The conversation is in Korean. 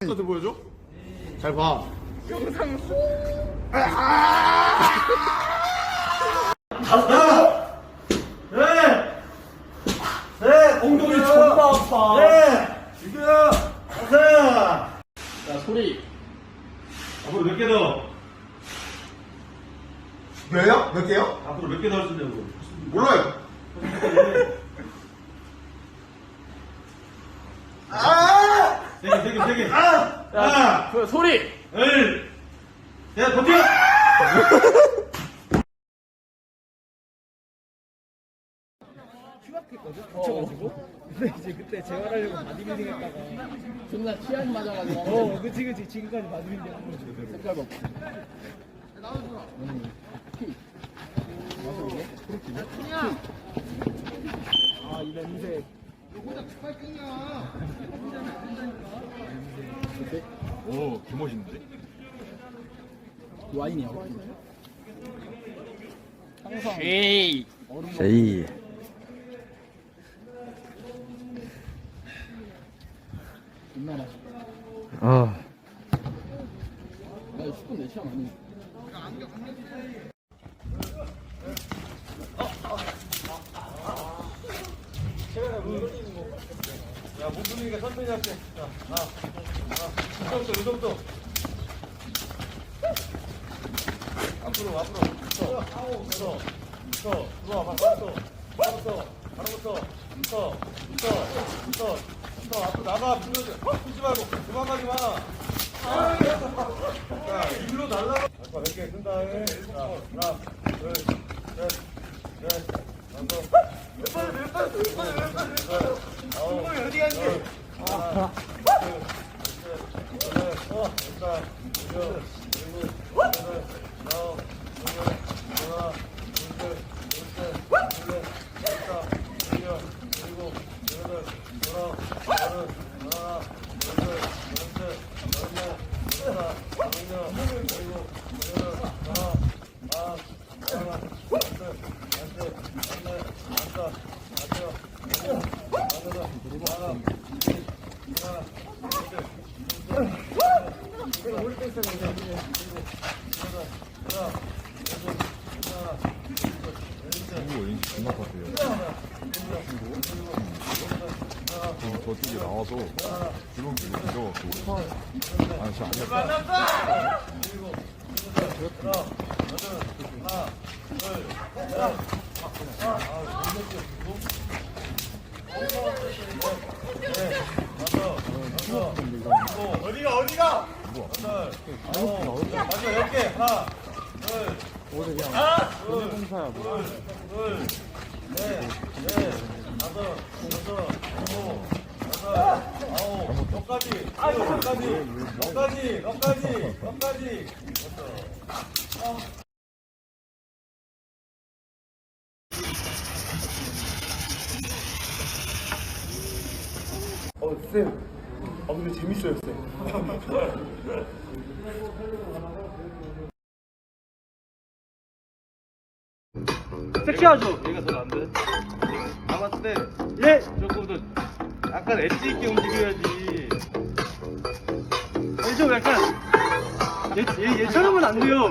나한테 보여줘? 잘 봐. 네! 네! 엉덩이 존나 아파. 네! 자, 소리. 앞으로 몇 개 더? 몇요? 몇 개요? 앞으로 몇 개 더 할 수 있냐고. 몰라요. 아! 개, 세 개. 아! 하나, 그 소리. 둘, 셋, 버텨! 붙여가지고 근데 이제 그때 재활하려고 바디빌딩 했다가 존나 치약 맞아가지고. 어 그치 그치 지금까지 바디빌딩 하고 있어 색깔 먹고. 아이 냄새 오, 개멋있는데? 와인이야. 와인. 에이. 제이. 존나 맛있어. 아. 나 10분 내 취향 아니. 야, 몸 풀리니까 천천히 할게. 자, 하나, 하나. 이 정도, 이 정도. 앞으로, 앞으로. 붙어, 붙어, 붙어. 들어와, 봐, 붙어. 붙어, 바로 붙어. 붙어, 붙어, 붙어. 붙어, 앞으로 나가, 붙어줘. 붙지 말고, 도망가지 마. 자, 일로 날라가. 아까 몇개 큰 다음에. 자, 하나, 둘, 셋, 넷, 다섯. 몇 번에, 몇 번에, 몇 번에, 몇 번에, 몇. 아홉. 어디 갔니? 어, 하나, 친구 왠지 존나 같아요. 그럼 저쪽에 나와서 주먹 들고 내려갖고 아 진짜 아니야 어디가 어디가? 여덟, 아홉, 마지막 열 개. 하나, 둘, 하나, 둘, 둘, 둘, 넷, 넷, 다섯, 여섯, 일곱, 여덟, 아홉, 너까지, 너까지, 너까지, 너까지, 너까지. 어 쌤. 아 근데 재밌어요 쌤 섹시하죠? 얘가 더 낫네. 남았을 때 예! 조금 더 약간 엣지 있게 움직여야지. 좀 약간 얘, 얘, 얘처럼은 안 돼요